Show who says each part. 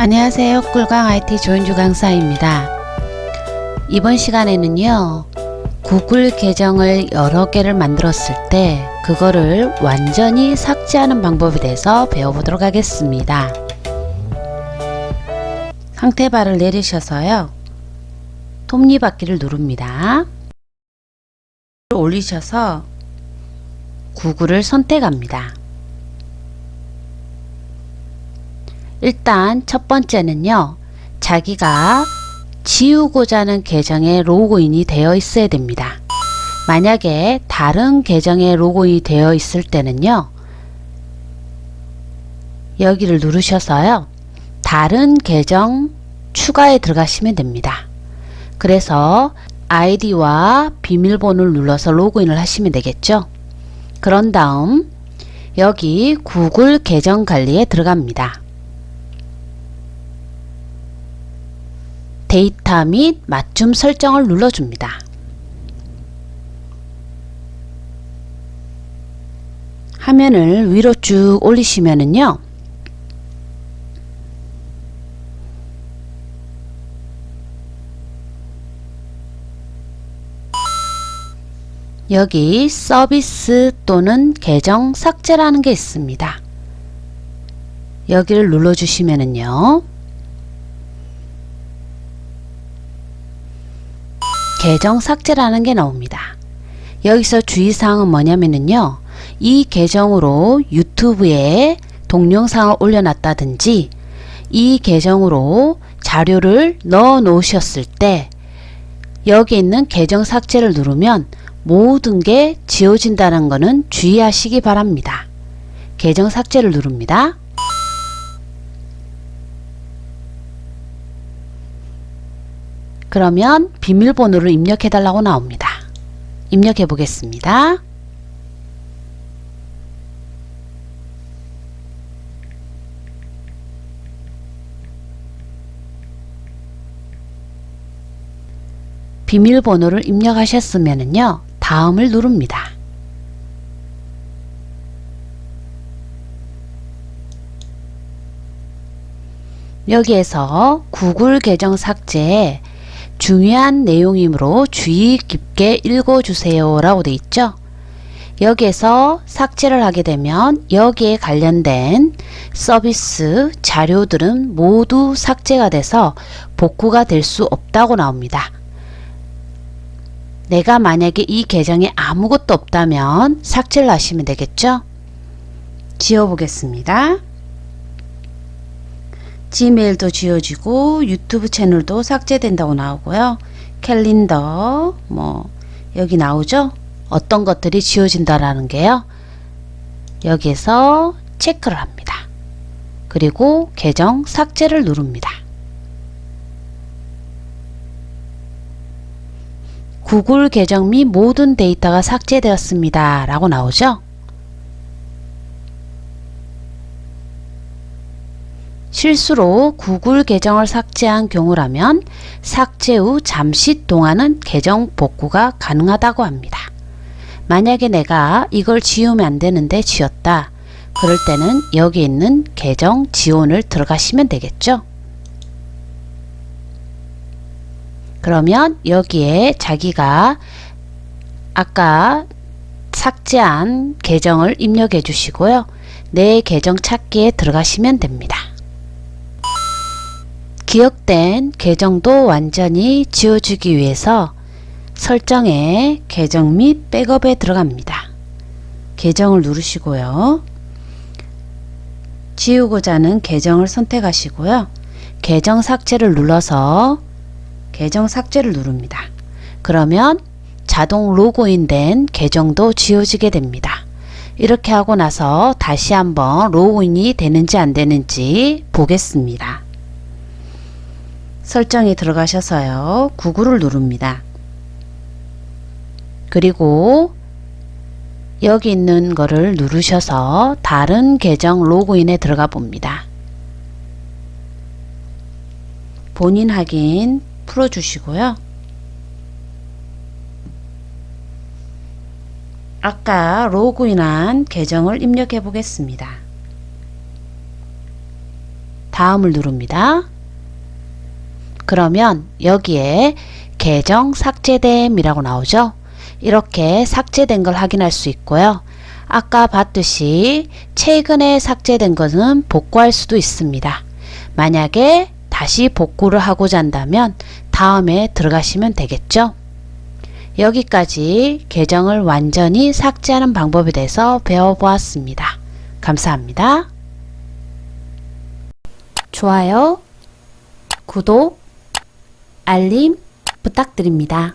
Speaker 1: 안녕하세요. 꿀강 IT 조인주 강사입니다. 이번 시간에는요. 구글 계정을 여러 개를 만들었을 때 그거를 완전히 삭제하는 방법에 대해서 배워보도록 하겠습니다. 상태바를 내리셔서요. 톱니바퀴를 누릅니다. 올리셔서 구글을 선택합니다. 일단 첫 번째는요. 자기가 지우고자 하는 계정에 로그인이 되어 있어야 됩니다. 만약에 다른 계정에 로그인이 되어 있을 때는요. 여기를 누르셔서요. 다른 계정 추가에 들어가시면 됩니다. 그래서 아이디와 비밀번호를 눌러서 로그인을 하시면 되겠죠. 그런 다음 여기 구글 계정 관리에 들어갑니다. 데이터 및 맞춤 설정을 눌러줍니다. 화면을 위로 쭉 올리시면은요. 여기 서비스 또는 계정 삭제라는 게 있습니다. 여기를 눌러주시면은요. 계정 삭제라는 게 나옵니다. 여기서 주의사항은 뭐냐면은요. 이 계정으로 유튜브에 동영상을 올려놨다든지 이 계정으로 자료를 넣어 놓으셨을 때 여기 있는 계정 삭제를 누르면 모든 게 지워진다는 것은 주의하시기 바랍니다. 계정 삭제를 누릅니다. 그러면 비밀번호를 입력해 달라고 나옵니다. 입력해 보겠습니다. 비밀번호를 입력하셨으면요. 다음을 누릅니다. 여기에서 구글 계정 삭제에 중요한 내용이므로 주의 깊게 읽어주세요 라고 되어 있죠. 여기에서 삭제를 하게 되면 여기에 관련된 서비스 자료들은 모두 삭제가 돼서 복구가 될 수 없다고 나옵니다. 내가 만약에 이 계정에 아무것도 없다면 삭제를 하시면 되겠죠. 지워보겠습니다. 지메일도 지워지고 유튜브 채널도 삭제된다고 나오고요. 캘린더 뭐 여기 나오죠? 어떤 것들이 지워진다라는 게요. 여기에서 체크를 합니다. 그리고 계정 삭제를 누릅니다. 구글 계정 및 모든 데이터가 삭제되었습니다. 라고 나오죠? 실수로 구글 계정을 삭제한 경우라면 삭제 후 잠시 동안은 계정 복구가 가능하다고 합니다. 만약에 내가 이걸 지우면 안 되는데 지웠다. 그럴 때는 여기 있는 계정 지원을 들어가시면 되겠죠. 그러면 여기에 자기가 아까 삭제한 계정을 입력해 주시고요. 내 계정 찾기에 들어가시면 됩니다. 기억된 계정도 완전히 지워주기 위해서 설정에 계정 및 백업에 들어갑니다. 계정을 누르시고요. 지우고자 하는 계정을 선택하시고요. 계정 삭제를 눌러서 계정 삭제를 누릅니다. 그러면 자동 로그인된 계정도 지워지게 됩니다. 이렇게 하고 나서 다시 한번 로그인이 되는지 안 되는지 보겠습니다. 설정에 들어가셔서요. 구글을 누릅니다. 그리고 여기 있는 거를 누르셔서 다른 계정 로그인에 들어가 봅니다. 본인 확인 풀어주시고요. 아까 로그인한 계정을 입력해 보겠습니다. 다음을 누릅니다. 그러면 여기에 계정 삭제됨이라고 나오죠. 이렇게 삭제된 걸 확인할 수 있고요. 아까 봤듯이 최근에 삭제된 것은 복구할 수도 있습니다. 만약에 다시 복구를 하고자 한다면 다음에 들어가시면 되겠죠. 여기까지 계정을 완전히 삭제하는 방법에 대해서 배워보았습니다. 감사합니다. 좋아요, 구독, 알림 부탁드립니다.